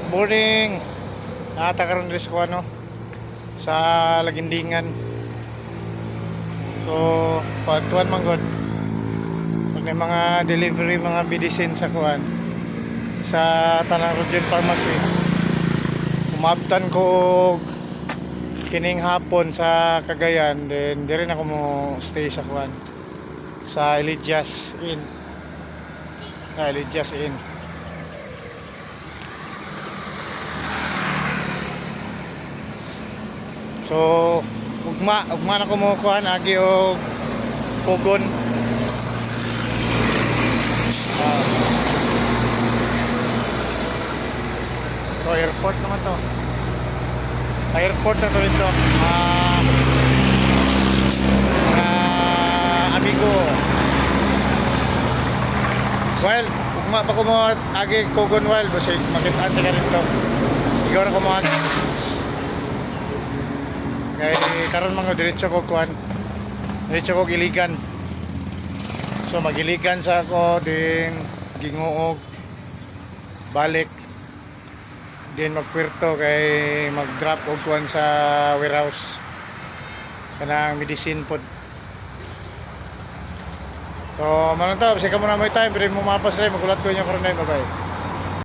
good morning. Nakatakaroon rin ko ano sa Lagindingan. So, pagtuan man god. Pag may mga delivery mga medicine sa kuan sa Tanang Rogen Pharmacy. Umabtan ko kining hapon sa Cagayan then di rin ako mo stay sa kuan sa Eligias Inn. Sa Eligias Inn. So, ugma, ugma na kuhan, agi o pugon. Ah. so, airport naman to. Airport na to ito. Ah, mga amigo. Well, ugma pa ko mo agi kugon well, basta makita ka rin to. Na ko mo kay karon mga diretso ko kuan. Diretso ko giligan. So magiligan sa ako din ginguog balik din magpuerto kay mag og kuan sa warehouse. Kanang medicine pod. So manon to kasi kamo na mo time pero mo mapas magulat ko inyo karon bye bye